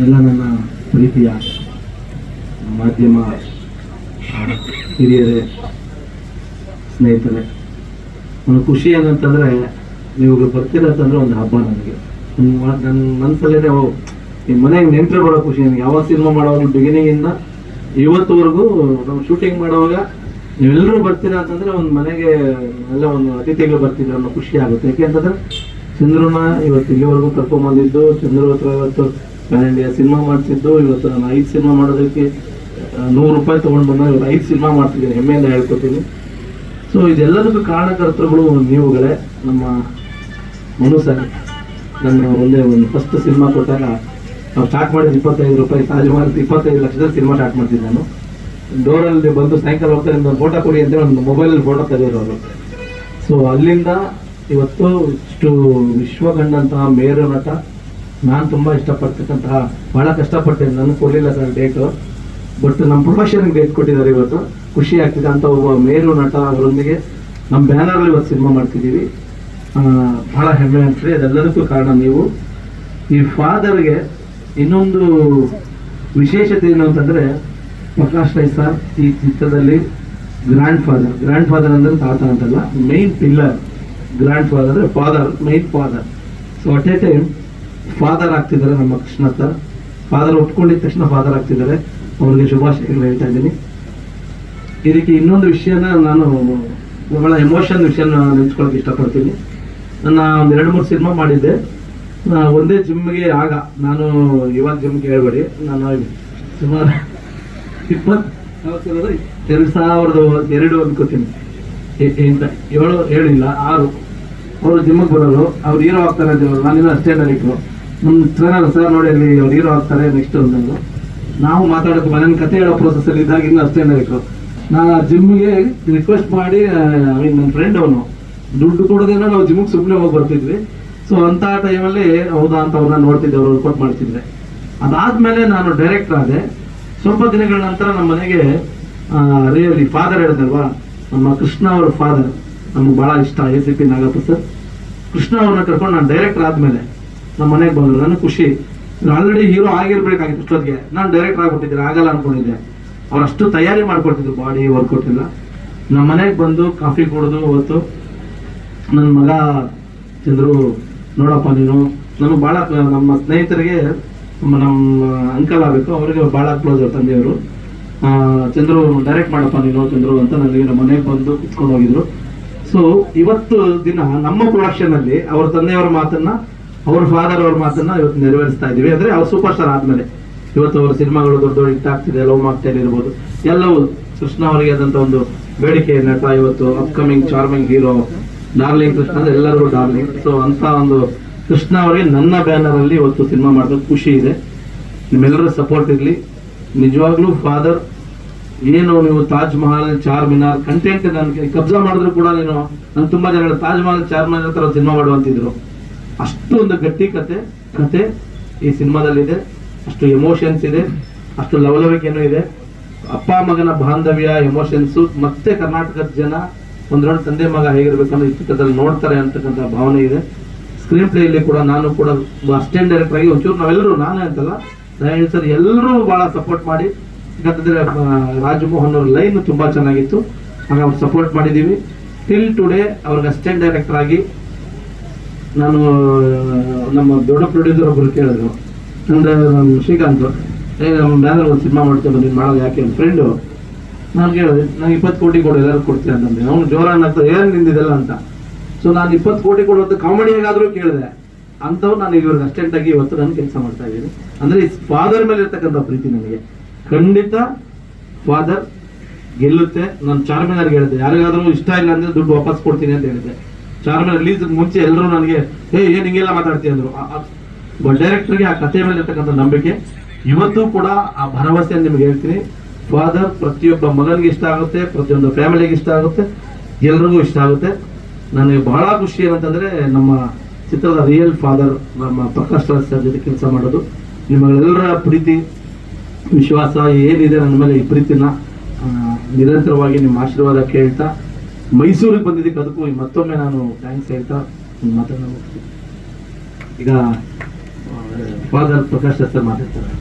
ಎಲ್ಲ ನನ್ನ ಪ್ರೀತಿಯ ಮಾಧ್ಯಮ ಹಿರಿಯರೇ, ಸ್ನೇಹಿತರೆ, ಒಂದು ಖುಷಿ ಏನಂತಂದರೆ ನೀವು ಬರ್ತಿರತ್ತಂದ್ರೆ ಒಂದು ಹಬ್ಬ ನನಗೆ. ನನ್ನ ಮನಸ್ಸಲ್ಲೇ ಈ ಮನೆಗೆ ನೆಂಟರು ಬರೋ ಖುಷಿ ನನಗೆ. ಯಾವ ಸಿನಿಮಾ ಮಾಡೋವಾಗ ಬಿಗಿನಿಂಗಿಂದ ಇವತ್ತುವರೆಗೂ ನಾವು ಶೂಟಿಂಗ್ ಮಾಡುವಾಗ ನೀವೆಲ್ಲರೂ ಬರ್ತೀರಾ ಅಂತಂದ್ರೆ ಒಂದು ಮನೆಗೆ ಎಲ್ಲ ಒಂದು ಅತಿಥಿಗಳು ಬರ್ತಿದ್ರು ಅನ್ನೋ ಖುಷಿ ಆಗುತ್ತೆ. ಯಾಕೆಂತಂದ್ರೆ ಚಂದ್ರನ ಇವತ್ತು ಇಲ್ಲಿವರೆಗೂ ಕರ್ಕೊಂಬಂದಿದ್ದು ಚಂದ್ರ ಹತ್ರ ಇವತ್ತು ಇಂಡಿಯಾ ಸಿನಿಮಾ ಮಾಡ್ತಿದ್ದು, ಇವತ್ತು ನಾನು ಐದು ಸಿನಿಮಾ ಮಾಡೋದಕ್ಕೆ ನೂರು ರೂಪಾಯಿ ತೊಗೊಂಡು ಬಂದ ಇವತ್ತು ಐದು ಸಿನಿಮಾ ಮಾಡ್ತಿದ್ದೀನಿ, ಹೆಮ್ಮೆಯಿಂದ ಹೇಳ್ಕೊತೀನಿ. ಸೊ ಇದೆಲ್ಲದಕ್ಕೂ ಕಾರಣಕರ್ತರುಗಳು ನೀವುಗಳೇ, ನಮ್ಮ ಮನು ಸರ್ ನನ್ನ ಒಂದೇ ಒಂದು ಫಸ್ಟ್ ಸಿನಿಮಾ ಕೊಟ್ಟಾಗ ನಾವು ಸ್ಟಾರ್ಟ್ ಮಾಡಿದ ಇಪ್ಪತ್ತೈದು ರೂಪಾಯಿ, ತಾಜ್ ಮಹಲ್ ಇಪ್ಪತ್ತೈದು ಲಕ್ಷದಲ್ಲಿ ಸಿನಿಮಾ ಸ್ಟಾರ್ಟ್ ಮಾಡ್ತಿದ್ದೆ ನಾನು. ಡೋರಲ್ಲಿ ಬಂದು ಸಾಯಂಕಾಲ ಹೋಗ್ತಾರೆ, ಒಂದು ಫೋಟೋ ಕೊಡಿ ಅಂತ ಒಂದು ಮೊಬೈಲಲ್ಲಿ ಫೋಟೋ ತೆಗೆಯೋರು ಅವರು ಸೊ ಅಲ್ಲಿಂದ ಇವತ್ತು ಇಷ್ಟು ವಿಶ್ವಗಂಡಂತಹ ಮೇರು ನಟ ನಾನು ತುಂಬ ಇಷ್ಟಪಡ್ತಕ್ಕಂತಹ ಭಾಳ ಕಷ್ಟಪಟ್ಟೆ ನನಗೆ ಕೊಡಲಿಲ್ಲ ಸರ್ ಡೇಟು ಬಟ್ ನಮ್ಮ ಪ್ರೊಫೆಷನ್ಗೆ ಡೇಟ್ ಕೊಟ್ಟಿದ್ದಾರೆ ಇವತ್ತು. ಖುಷಿ ಆಗ್ತಿದೆ ಅಂತ ಒಬ್ಬ ಮೇರು ನಟ ಅವರೊಂದಿಗೆ ನಮ್ಮ ಬ್ಯಾನರಲ್ಲಿ ಇವತ್ತು ಸಿನಿಮಾ ಮಾಡ್ತಿದ್ದೀವಿ. ಬಹಳ ಹೆಮ್ಮೆ ಆಗ್ತದೆ ಅದೆಲ್ಲದಕ್ಕೂ ಕಾರಣ ನೀವು. ಈ ಫಾದರ್ಗೆ ಇನ್ನೊಂದು ವಿಶೇಷತೆ ಏನು ಅಂತಂದರೆ, ಪ್ರಕಾಶ್ ರೈ ಸರ್ ಈ ಚಿತ್ರದಲ್ಲಿ ಗ್ರ್ಯಾಂಡ್ ಫಾದರ್ ಗ್ರ್ಯಾಂಡ್ ಫಾದರ್ ಅಂದರೆ ತಾತ ಅಂತಲ್ಲ ಮೈನ್ ಪಿಲ್ಲರ್ ಗ್ರ್ಯಾಂಡ್ ಫಾದರ್ ಅಂದ್ರೆ father main father so at a time father ಆಗ್ತಿದ್ದಾರೆ ನಮ್ಮ ಕೃಷ್ಣ ಸರ್ ಫಾದರ್ ಒಪ್ಕೊಂಡಿದ ತಕ್ಷಣ ಫಾದರ್ ಆಗ್ತಿದ್ದಾರೆ. ಅವ್ರಿಗೆ ಶುಭಾಶಯಗಳು ಹೇಳ್ತಾ ಇದ್ದೀನಿ. ಇದಕ್ಕೆ ಇನ್ನೊಂದು ವಿಷಯನ ನಾನು, ಬಹಳ ಎಮೋಷನ್ ವಿಷಯನ ನೆನ್ಸ್ಕೊಳಕ್ಕೆ ಇಷ್ಟಪಡ್ತೀನಿ. ಒಂದು ಎರಡು ಮೂರು ಸಿನಿಮಾ ಮಾಡಿದ್ದೆ. ಒಂದೇ ಜಿಮ್ಗೆ ಆಗ ನಾನು ಇವಾಗ ಜಿಮ್ಗೆ ಹೇಳ್ಬೇಡಿ. ನಾನು ಸುಮಾರು ಇಪ್ಪತ್ತು ಎರಡು ಸಾವಿರದ ಎರಡು ಅನ್ಕೋತೀನಿ. ಏಳು ಹೇಳಿಲ್ಲ ಆರು. ಅವರು ಜಿಮ್ಗೆ ಬರೋರು, ಅವ್ರು ಹೀರೋ ಆಗ್ತಾರೆ ಅಂತ ನಾನಿನ್ನ ಅಷ್ಟೇ ಡೈರೆಕ್ಟ್ರು ನಮ್ಮ ಸರ್ ನೋಡಿ ಅಲ್ಲಿ ಅವ್ರು ಹೀರೋ ಆಗ್ತಾರೆ ನೆಕ್ಸ್ಟ್ ಒಂದು ನಾವು ಮಾತಾಡಕ್ಕೆ ಮನೆ ಕತೆ ಹೇಳೋ ಪ್ರೊಸೆಸ್ ಅಲ್ಲಿ ಇದ್ದಾಗ ಇನ್ನೂ ಅಷ್ಟೇ ಬೇಕು ನಾನು ಆ ಜಿಮ್ಗೆ ರಿಕ್ವೆಸ್ಟ್ ಮಾಡಿ ಐ ನನ್ನ ಫ್ರೆಂಡ್ ಅವನು. ದುಡ್ಡು ಕೊಡೋದೇನೋ ನಾವು ಜಿಮ್ಗೆ ಸುಮ್ಮನೆ ಹೋಗಿ ಬರ್ತಿದ್ವಿ. ಸೊ ಅಂತ ಟೈಮಲ್ಲಿ ಹೌದಾ ಅಂತ ಅವ್ರನ್ನ ನೋಡ್ತಿದ್ದೆ, ಅವ್ರು ರಿಪೋರ್ಟ್ ಮಾಡ್ತಿದ್ರೆ. ಅದಾದ್ಮೇಲೆ ನಾನು ಡೈರೆಕ್ಟರ್ ಆದೆ. ಸ್ವಲ್ಪ ದಿನಗಳ ನಂತರ ನಮ್ಮ ಮನೆಗೆ ರಿಯಲಿ ಫಾದರ್ ಹೇಳಿದಲ್ವಾ ನಮ್ಮ ಕೃಷ್ಣ ಅವ್ರ ಫಾದರ್ ನಮ್ಗೆ ಬಹಳ ಇಷ್ಟ A C P Nagappa sir Krishna ಅವ್ರನ್ನ ಕರ್ಕೊಂಡು ನಾನು ಡೈರೆಕ್ಟರ್ ಆದ್ಮೇಲೆ ನಮ್ಮ ಮನೆಗೆ ಬಂದ್ರು ನನಗೆ ಖುಷಿ. ಆಲ್ರೆಡಿ ಹೀರೋ ಆಗಿರ್ಬೇಕಾಗಿತ್ತು ಅಷ್ಟೊತ್ತಿಗೆ ನಾನು ಡೈರೆಕ್ಟರ್ ಆಗಿಬಿಟ್ಟಿದ್ದೆ ಆಗಲ್ಲ ಅನ್ಕೊಂಡಿದ್ದೆ. ಅವ್ರು ತಯಾರಿ ಮಾಡ್ಕೊಡ್ತಿದ್ರು ಬಾಡಿ ವರ್ಕೌಟ್ ಎಲ್ಲ. ನಮ್ಮ ಮನೆಗೆ ಬಂದು ಕಾಫಿ ಕುಡಿದು ಹೊತ್ತು ನನ್ನ ಮಗ ಚಂದ್ರು, ನೋಡಪ್ಪ ನೀನು. ನಮಗೆ ಭಾಳ ನಮ್ಮ ಸ್ನೇಹಿತರಿಗೆ ನಮ್ಮ ಅಂಕಲ್ ಆಗಬೇಕು ಅವರಿಗೆ ಭಾಳ ಕ್ಲೋಸ್ ತಂದೆಯವರು. ಚಂದ್ರು ಡೈರೆಕ್ಟ್ ಮಾಡಪ್ಪ ನೀನು ಚಂದ್ರು ಅಂತ ನನಗೆ ನಮ್ಮ ಮನೆಗೆ ಬಂದು ಕುತ್ಕೊಂಡು ಹೋಗಿದ್ರು. ಸೊ ಇವತ್ತು ದಿನ ನಮ್ಮ ಪ್ರೊಡಕ್ಷನ್ ಅಲ್ಲಿ ಅವ್ರ ತಂದೆಯವರ ಮಾತನ್ನ ಅವ್ರ ಫಾದರ್ ಅವ್ರ ಮಾತನ್ನ ಇವತ್ತು ನೆರವೇರಿಸ್ತಾ ಇದೀವಿ ಅಂದ್ರೆ ಅವ್ರು ಸೂಪರ್ ಸ್ಟಾರ್ ಆದ್ಮೇಲೆ. ಇವತ್ತು ಅವ್ರ ಸಿನಿಮಾಗಳು ದೊಡ್ಡ ದೊಡ್ಡ ಹಿಟ್ ಆಗ್ತಿದೆ, ಲವ್ ಮಾಕ್ಟೇಲ್ ಇರ್ಬೋದು. ಎಲ್ಲವೂ ಕೃಷ್ಣ ಅವರಿಗೆ ಆದಂತ ಒಂದು ಬೇಡಿಕೆ ನಟ ಇವತ್ತು upcoming charming hero darling Krishna ಅಂದ್ರೆ ಎಲ್ಲರಿಗೂ ಡಾರ್ಲಿಂಗ್ ಸೊ ಅಂತ ಒಂದು ಕೃಷ್ಣ ಅವರಿಗೆ ನನ್ನ ಬ್ಯಾನರ್ ಅಲ್ಲಿ ಇವತ್ತು ಸಿನಿಮಾ ಮಾಡೋದು ಖುಷಿ ಇದೆ. ನಿಮ್ಮೆಲ್ಲರ ಸಪೋರ್ಟ್ ಇರಲಿ. ನಿಜವಾಗ್ಲೂ ಫಾದರ್ ಏನು ನೀವು ತಾಜ್ ಮಹಲ್, ಚಾರ್ ಮಿನಾರ್ ಕಂಟೆಂಟ್ ನನಗೆ ಕಬ್ಜಾ ಮಾಡಿದ್ರು ಕೂಡ ನೀನು. ನಾನು ತುಂಬಾ ಜನ ತಾಜ್ ಮಹಲ್, ಚಾರ್ ಮಿನಾರ್ ತರ ಸಿನಿಮಾ ಮಾಡುವಂತಿದ್ರು ಅಷ್ಟು ಒಂದು ಗಟ್ಟಿ ಕತೆ ಕತೆ ಈ ಸಿನಿಮಾದಲ್ಲಿದೆ. ಅಷ್ಟು ಎಮೋಷನ್ಸ್ ಇದೆ, ಅಷ್ಟು ಲವಲವಿಕೆನೂ ಇದೆ. ಅಪ್ಪ ಮಗನ ಬಾಂಧವ್ಯ ಎಮೋಷನ್ಸ್ ಮತ್ತೆ ಕರ್ನಾಟಕದ ಜನ ಒಂದರೊಂದು ತಂದೆ ಮಗ ಹೇಗಿರ್ಬೇಕನ್ನೋ ಈ ಚಿತ್ರದಲ್ಲಿ ನೋಡ್ತಾರೆ ಅಂತಕ್ಕಂಥ ಭಾವನೆ ಇದೆ. ಸ್ಕ್ರೀನ್ ಪ್ಲೇ ಇಲ್ಲಿ ಕೂಡ ನಾನು ಕೂಡ ಅಸಿಸ್ಟೆಂಟ್ ಡೈರೆಕ್ಟರ್ ಆಗಿ ಒಂಚೂರು ನಾವೆಲ್ಲರೂ, ನಾನೇ ಅಂತಲ್ಲ ದಯಾಳ್ ಸರ್ ಎಲ್ಲರೂ ಬಹಳ ಸಪೋರ್ಟ್ ಮಾಡಿ. ಯಾಕಂತಂದ್ರೆ ರಾಜಮೋಹನ್ ಅವ್ರ ಲೈನ್ ತುಂಬಾ ಚೆನ್ನಾಗಿತ್ತು. ಹಾಗೆ ಅವ್ರು ಸಪೋರ್ಟ್ ಮಾಡಿದೀವಿ. ಟಿಲ್ ಟುಡೇ ಅವ್ರಿಗೆ ಅಸಿಸ್ಟೆಂಟ್ ಡೈರೆಕ್ಟರ್ ಆಗಿ ನಾನು, ನಮ್ಮ ದೊಡ್ಡ ಪ್ರೊಡ್ಯೂಸರ್ ಒಬ್ಬರು ಕೇಳಿದ್ರು. ಅಂದ್ರೆ ನಮ್ಮ ಶ್ರೀಕಾಂತ್. ಏ ನಮ್ಮ ಬ್ಯಾನರ್ ಒಂದು ಸಿನಿಮಾ ಮಾಡ್ತೇವೆ ನೀನು ಮಾಡೋದು ಯಾಕೆ ಫ್ರೆಂಡು ನಾನು ಕೇಳಿದೆ ನಾನು ಇಪ್ಪತ್ತು ಕೋಟಿ ಕೊಡು ಎಲ್ಲರೂ ಕೊಡ್ತೀನಿ ಅಂತಂದೆ. ಅವ್ನು ಜೋರ ಅಂತ ಏನು ನಿಂದಿದೆಲ್ಲ ಅಂತ. ಸೊ ನಾನು ಇಪ್ಪತ್ತು ಕೋಟಿ ಕೊಡುವಂಥ ಕಾಮಿಡಿ ಹೇಗಾದರೂ ಕೇಳಿದೆ. ಅಂಥವ್ರು ನಾನು ಇವ್ರಿಗೆ ಅಸ್ಟೆಂಟ್ ಆಗಿ ಇವತ್ತು ನಾನು ಕೆಲಸ ಮಾಡ್ತಾ ಇದ್ದೀನಿ. ಅಂದರೆ ಫಾದರ್ ಮೇಲೆ ಇರ್ತಕ್ಕಂಥ ಪ್ರೀತಿ ನನಗೆ. ಖಂಡಿತ ಫಾದರ್ ಗೆಲ್ಲುತ್ತೆ. ನಾನು ಚಾರ್ಮಿನಾರ್ಗೆ ಹೇಳಿದೆ. ಯಾರಿಗಾದರೂ ಇಷ್ಟ ಇಲ್ಲ ಅಂದರೆ ದುಡ್ಡು ವಾಪಸ್ ಕೊಡ್ತೀನಿ ಅಂತ ಹೇಳಿದೆ. ಚಾರ್ಮಿನಾರ್ ರಿಲೀಸ್ ಮುಂಚೆ ಎಲ್ಲರೂ ನನಗೆ, ಏ, ಏನ್ ಹಿಂಗೆಲ್ಲ ಮಾತಾಡ್ತೀಯ? ಅಂದ್ರು. ಡೈರೆಕ್ಟರ್ಗೆ ಆ ಕಥೆ ಮೇಲೆ ಇರ್ತಕ್ಕಂಥ ನಂಬಿಕೆ. ಇವತ್ತು ಕೂಡ ಆ ಭರವಸೆಯನ್ನು ನಿಮ್ಗೆ ಹೇಳ್ತೀನಿ. ಫಾದರ್ ಪ್ರತಿಯೊಬ್ಬ ಮಗನಿಗೆ ಇಷ್ಟ ಆಗುತ್ತೆ, ಪ್ರತಿಯೊಂದು ಫ್ಯಾಮಿಲಿಗೆ ಇಷ್ಟ ಆಗುತ್ತೆ, ಎಲ್ರಿಗೂ ಇಷ್ಟ ಆಗುತ್ತೆ. ನನಗೆ ಬಹಳ ಖುಷಿ ಏನಂತಂದ್ರೆ ನಮ್ಮ ಚಿತ್ರದ ರಿಯಲ್ ಫಾದರ್ ನಮ್ಮ ಪ್ರಕಾಶ್ ರಾಜ್ ಸರ್ ಜೊತೆ ಕೆಲಸ ಮಾಡೋದು. ನಿಮ್ಮೆಲ್ಲರ ಪ್ರೀತಿ, ವಿಶ್ವಾಸ ಏನಿದೆ ನನ್ನ ಮೇಲೆ ಈ ಪ್ರೀತಿನ ನಿರಂತರವಾಗಿ ನಿಮ್ಮ ಆಶೀರ್ವಾದ ಕೇಳ್ತಾ ಮೈಸೂರಿಗೆ ಬಂದಿದ್ದಕ್ಕೆ ಅದಕ್ಕೂ ಮತ್ತೊಮ್ಮೆ ನಾನು ಥ್ಯಾಂಕ್ಸ್ ಹೇಳ್ತಾ ಮಾತಾಡ್ತೀನಿ. ಈಗ ಫಾದರ್ ಪ್ರಕಾಶ್ ಸರ್ ಮಾತಾಡ್ತಾರೆ